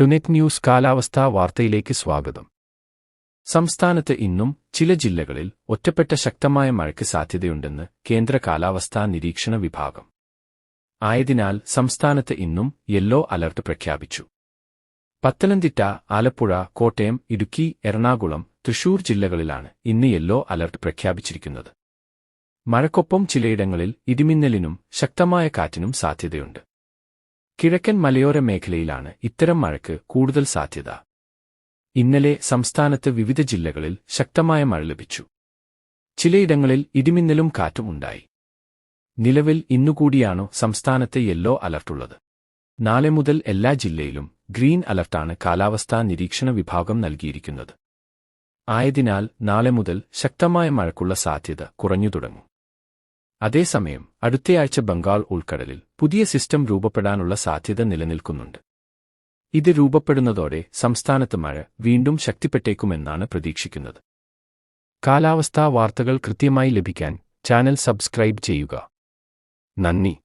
ടുനെറ്റ് news കാലാവസ്ഥാ വാർത്തയിലേക്ക് സ്വാഗതം. സംസ്ഥാനത്ത് ഇന്നും ചില ജില്ലകളിൽ ഒറ്റപ്പെട്ട ശക്തമായ മഴയ്ക്ക് സാധ്യതയുണ്ടെന്ന് കേന്ദ്ര കാലാവസ്ഥാ നിരീക്ഷണ വിഭാഗം. ആയതിനാൽ സംസ്ഥാനത്ത് ഇന്നും യെല്ലോ അലർട്ട് പ്രഖ്യാപിച്ചു. പത്തനംതിട്ട ആലപ്പുഴ കോട്ടയം ഇടുക്കി എറണാകുളം തൃശൂർ ജില്ലകളിലാണ് ഇന്ന് യെല്ലോ അലർട്ട് പ്രഖ്യാപിച്ചിരിക്കുന്നത്. മഴക്കൊപ്പം ചിലയിടങ്ങളിൽ ഇടിമിന്നലിനും ശക്തമായ കാറ്റിനും സാധ്യതയുണ്ട്. കിഴക്കൻ മലയോര മേഖലയിലാണ് ഇത്തരം മഴയ്ക്ക് കൂടുതൽ സാധ്യത. ഇന്നലെ സംസ്ഥാനത്ത് വിവിധ ജില്ലകളിൽ ശക്തമായ മഴ ലഭിച്ചു. ചിലയിടങ്ങളിൽ ഇടിമിന്നലും കാറ്റും ഉണ്ടായി. നിലവിൽ ഇന്നുകൂടിയാണോ സംസ്ഥാനത്തെ യെല്ലോ അലർട്ടുള്ളത്? നാളെ മുതൽ എല്ലാ ജില്ലയിലും ഗ്രീൻ അലർട്ടാണ് കാലാവസ്ഥാ നിരീക്ഷണ വിഭാഗം നൽകിയിരിക്കുന്നത്. ആയതിനാൽ നാളെ മുതൽ ശക്തമായ മഴയ്ക്കുള്ള സാധ്യത കുറഞ്ഞു തുടങ്ങും. അതേസമയം അടുത്തയാഴ്ച ബംഗാൾ ഉൾക്കടലിൽ പുതിയ സിസ്റ്റം രൂപപ്പെടാനുള്ള സാധ്യത നിലനിൽക്കുന്നുണ്ട്. ഇത് രൂപപ്പെടുന്നതോടെ സംസ്ഥാനത്ത് മഴ വീണ്ടും ശക്തിപ്പെട്ടേക്കുമെന്നാണ് പ്രതീക്ഷിക്കുന്നത്. കാലാവസ്ഥാ വാർത്തകൾ കൃത്യമായി ലഭിക്കാൻ ചാനൽ സബ്സ്ക്രൈബ് ചെയ്യുക. നന്ദി.